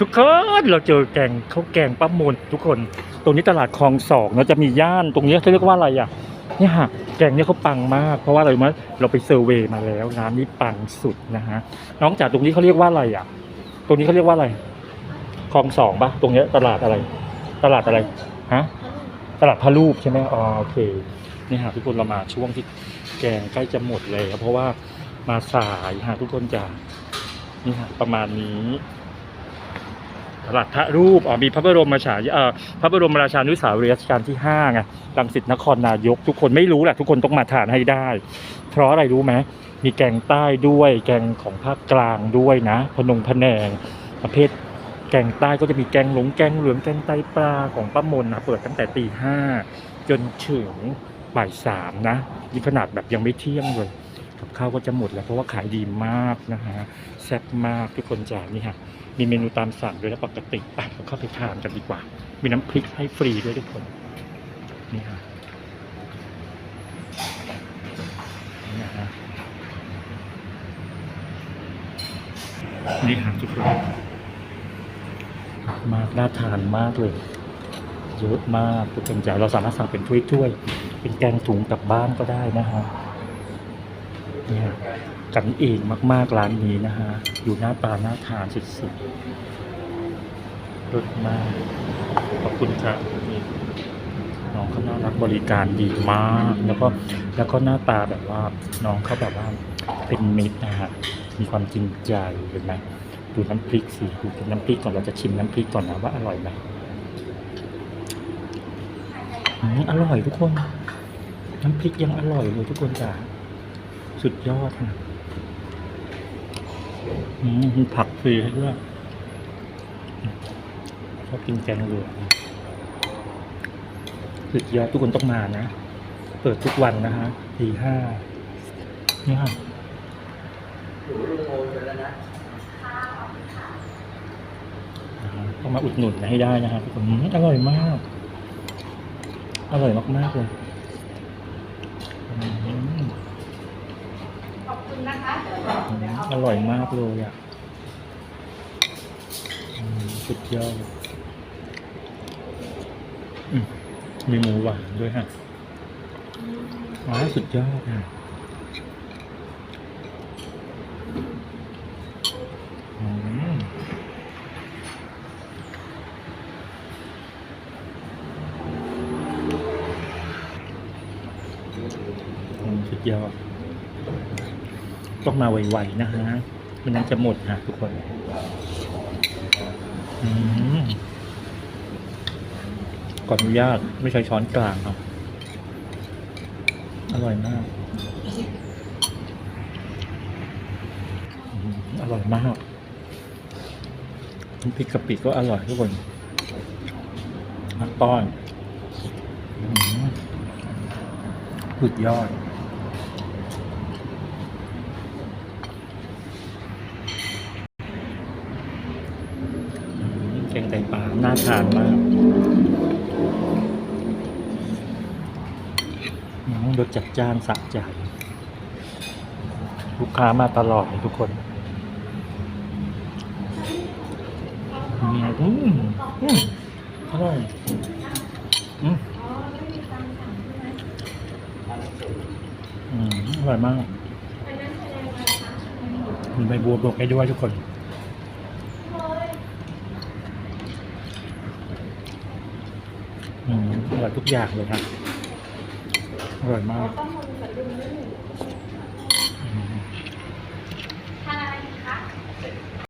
ทุกคนเราเจอแกงข้าวแกงป้ามนทุกคน ตรงนี้ตลาดคลองสองเนาจะมีย่านตรงนี้เขาเรียกว่าอะไรอะเนี่ยฮะแกงเนี่ยเขาปังมาก เพราะว่าอะไรรู้ไหมเราไปเซอร์เวย์มาแล้วร้านนี้ปังสุดนะฮะน้องจากตรงนี้เขาเรียกว่าอะไรอะ ตรงนี้เขาเรียกว่าอะไรคลองสองปะตรงนี้ตลาดอะไร ตลาดอะไรฮะตลาดพระรูปใช่ไหมอ๋อโอเคนี่ฮะทุกคนเรามาช่วงที่แกงใกล้จะหมดเลยเพราะว่ามาสายฮะทุกคนจะนี่ฮะประมาณนี้ ตลาดพระรูปอ๋อมีพระบรมฉายาเอ่อพระบรมราชานุสาวรีย์รัชกาลที่ห้าไงรังสิตนครนายก ทุกคนไม่รู้แหละทุกคนต้องมาทานให้ได้ เพราะอะไรรู้ไหมมีแกงใต้ด้วยแกงของภาคกลางด้วยนะพนงพแนงประเภทแกงใต้ก็จะมีแกงหลงแกงเหลืองแกงไตปลาของป้ามนนะเปิดตั้งแต่ตีห้าจนถึงบ่ายสามนะนี่ขนาดแบบยังไม่เที่ยงเลย กับข้าวก็จะหมดแล้วเพราะว่าขายดีมากนะฮะแซ่บมากทุกคนจ๋านี่ฮะมีเมนูตามสั่งด้วยและปกติไปเราเข้าไปทานกันดีกว่า มีน้ำพริกให้ฟรีด้วยทุกคนนี่ฮะนี่ฮะนี่ฮะทุกคนมากน่าทานมากเลยเยอะมากทุกคนจ๋าเราสามารถสั่งเป็นถ้วยๆเป็นแกงถุงกลับบ้านก็ได้นะฮะ เนี่ยกันเองมากๆร้านนี้นะฮะ อยู่หน้าตาน่าทานสุดๆรสมาก ขอบคุณครับน้องเขาน่ารักบริการดีมาก แล้วก็แล้วก็หน้าตาแบบว่าน้องเขาแบบว่าเป็นมิตรนะฮะมีความจริงใจเห็นไหมดูน้ำพริกสิดูน้ำพริกก่อนเราจะชิมน้ำพริกก่อนนะว่าอร่อยไหมอืมอร่อยทุกคน น้ำพริกยังอร่อยเลยทุกคนจ้า สุดยอดนะอืมมีผักฟรีให้ด้วยชอบกินแกงเหลืองสุดยอดทุกคนต้องมานะ เปิดทุกวันนะฮะตีห้าเนี่ยนะฮะต้องมาอุดหนุนให้ได้นะฮะทุกคนอืมอร่อยมาก อร่อยมากๆเลยอืม ข อร่อยมากเลยอะสุดยอดมีหมูหวานด้วยฮะอ๋อสุดยอดอะอืมสุดยอด ต้องมาไวๆนะฮะม่นั้นจะหมดฮะทุกคนอืมขอนุญาตไม่ใช้ช้อนกลางครับอร่อยมาก อร่อยมากน้ำพริกกะปิก็อร่อยทุกคนน้ำต้อนสุดยอด แก งไตปลาน่าทานมากอืมรสจัดจ้านสะใจ ลูกค้ามาตลอดเลยทุกคนอืมอืมอร่อยอืมอืมอร่อยมากมีใบบัวบวกให้ด้วยทุกคน อร่อยทุกอย่างเลยครับอร่อยมาก